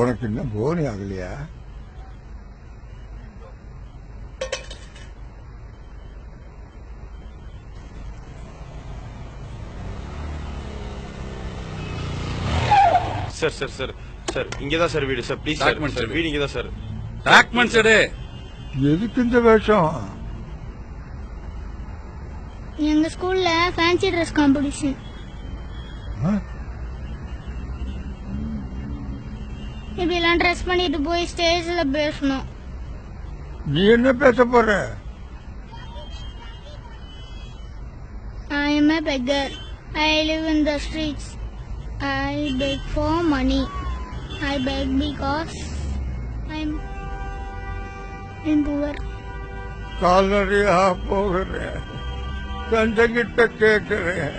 உனக்கு இன்னும் போனி ஆகலையா? சார் சார் சார் சார் இங்கதான் சார் வீடு சார் ப்ளீஸ் சார். வீடு இங்கதான் சார் டாக்குமெண்ட்ஸ் எடு. எதுக்கு இந்த வேஷம்? எங்க ஸ்கூல்ல ஃபேன்சி ட்ரெஸ் காம்படிஷன் ஆ? இப்படி எல்லாம் ட்ரெஸ் பண்ணிட்டு போய் ஸ்டேஜ்ல பேசணும். நீ என்ன பேச போற? I am a beggar. I live in the streets. I beg for money. I beg because I'm I'm poor கால்நடையா போகிறேன் கஞ்சங்கிட்ட கேட்கிறேன்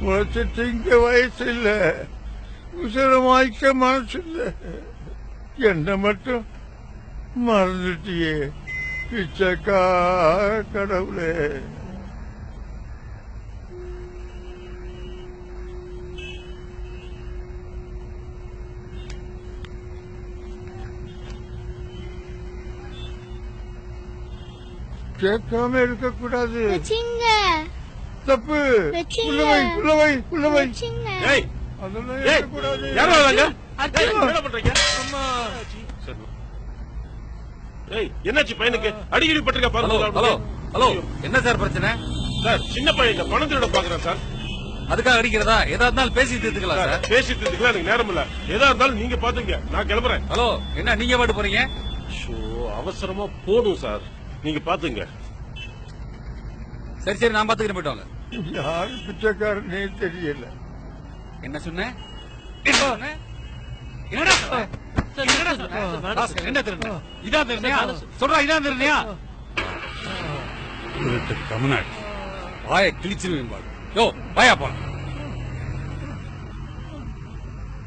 உனக்கு திங்க வயசு இல்ல உசுர வாய்க்க மனசு இல்ல என்ன மட்டும் மறந்துட்டியே பிச்சைக்கா கடவுளே. கேட்காம இருக்கக்கூடாது. வச்சிங்க. தப்பு. வச்சிங்க. உள்ள வை என்னாச்சு பையனுக்கு? அடிக்கடி பட்டிருக்க பாருங்க ஹலோ ஹலோ. என்ன சார் பிரச்சனை? சார் சின்ன பையன் பணம் திருட பாக்குறேன் சார். அதுக்காக அடிக்கிறதா? எதா இருந்தாலும் பேசி தீர்த்துக்கலாம் சார் எனக்கு நேரம் இல்ல. எதா இருந்தாலும் நீங்க பாத்துங்க நான் கிளம்புறேன். ஹலோ என்ன நீங்க பாட்டு போறீங்க? ஷோ அவசரமா போடும் சார். நீங்க பாத்துங்க. சரி சரி நான் பாத்துக்கிறேன் போயிட்டு வாங்க. யாரு பிச்சைக்காரனே தெரியல. என்ன சொன்ன? என்ன திருடுன? இதான் திருடுனியா? சொல்றா, இதான்? திருட்டு தமிழ்நாடு. வாயை கிழிச்சிருவேன் பாரு. யோ, வாயா போலாம்.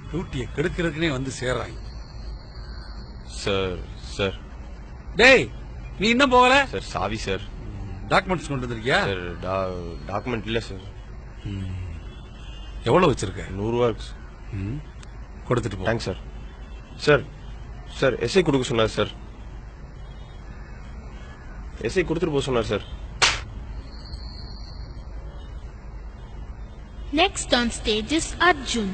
டியூட்டியை கெடுக்கிறதுக்குனே வந்து சேர்றாங்க சார் சார் டேய் நீ இன்னும் போகல சார் சாவி சார் டாக்குமெண்ட்ஸ் கொண்டு வந்திருக்கியா சார் டாக்குமெண்ட் இல்ல சார் எவ்வளவு வச்சிருக்க நூறு ரூபா இருக்கு சார். ம். கொடுத்துட்டு போ thanks sir sir sir SI கொடுக்க சொன்னார் சார் எஸ்ஐ கொடுத்துட்டு போக சொன்னார் sir Next on stage is Arjun.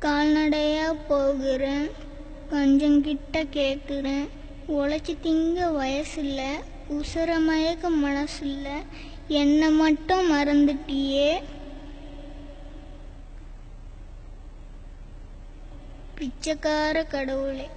கால்நடையா போகிறேன். கொஞ்சம் கிட்ட கேட்குறேன் உழைச்சி திங்க வயசில்ல உசுர மயக்க மனசில்ல என்னை மட்டும் மறந்துட்டியே? பிச்சைக்கார கடவுளே.